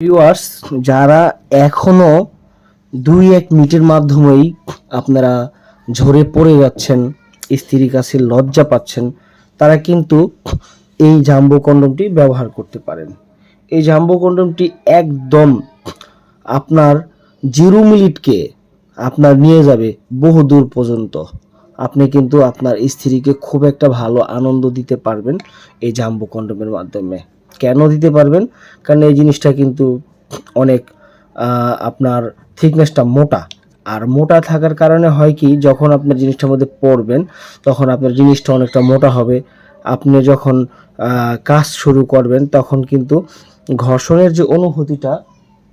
Viewers যারা এখনও দুই এক মিনিটের মাধ্যমেই আপনারা ঝরে পড়ে যাচ্ছেন, স্ত্রীর কাছে লজ্জা পাচ্ছেন, তারা কিন্তু এই জাম্বো কন্ডমটি ব্যবহার করতে পারেন। এই জাম্বো কন্ডমটি একদম আপনার জিরো মিনিটকে আপনার নিয়ে যাবে বহু দূর পর্যন্ত। আপনি কিন্তু আপনার স্ত্রীকে খুব একটা ভালো আনন্দ দিতে পারবেন এই জাম্বো কন্ডমের মাধ্যমে। কেন দিতে পারবেন? কারণ এই জিনিসটা কিন্তু অনেক আপনার থিকনেসটা মোটা। আর মোটা থাকার কারণে হয় কি, যখন আপনার জিনিসটার মধ্যে পড়বেন, তখন আপনার জিনিসটা অনেকটা মোটা হবে। আপনি যখন কাজ শুরু করবেন, তখন কিন্তু ঘর্ষণের যে অনুভূতিটা,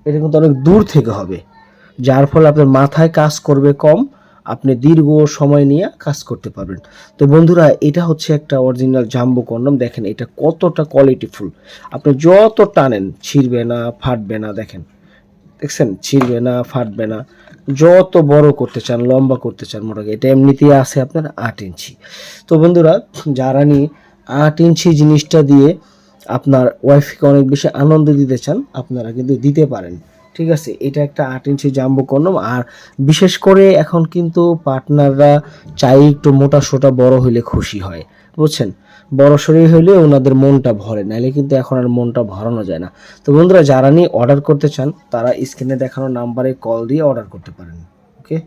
এটা কিন্তু অনেক দূর থেকে হবে। যার ফলে আপনার মাথায় কাজ করবে কম আপনি দীর্ঘ সময় নিয়ে কাজ করতে পারবেন। তো বন্ধুরা, এটা হচ্ছে একটা অরিজিনাল জাম্বো কন্ডম দেখেন, এটা কতটা কোয়ালিটিফুল আপনি যত টানেন, ছিঁড়বে না, ফাটবে না, দেখেন। দেখছেন? ছিঁড়বে না, ফাটবে না। যত বড় করতে চান, লম্বা করতে চান মোটামুটি এটা এমনিতেই আছে আপনার আট ইঞ্চি। তো বন্ধুরা, যারা নিয়ে আট ইঞ্চি জিনিসটা দিয়ে আপনার ওয়াইফকে অনেক বেশি আনন্দ দিতে চান, আপনারা কিন্তু দিতে পারেন। ঠিক আছে, এটা একটা আট ইঞ্চি জাম্বো কন্ডম আর বিশেষ করে এখন কিন্তু পার্টনাররা চাই একটু মোটা সোটা বড় হইলে খুশি হয়, বুঝছেন? বড় শরীর হইলে ওনাদের মনটা ভরে নাহলে কিন্তু এখন আর মনটা ভরানো যায় না। তো বন্ধুরা, যারা নিয়ে অর্ডার করতে চান, তারা স্ক্রিনে দেখানো নাম্বারে কল দিয়ে অর্ডার করতে পারেন ওকে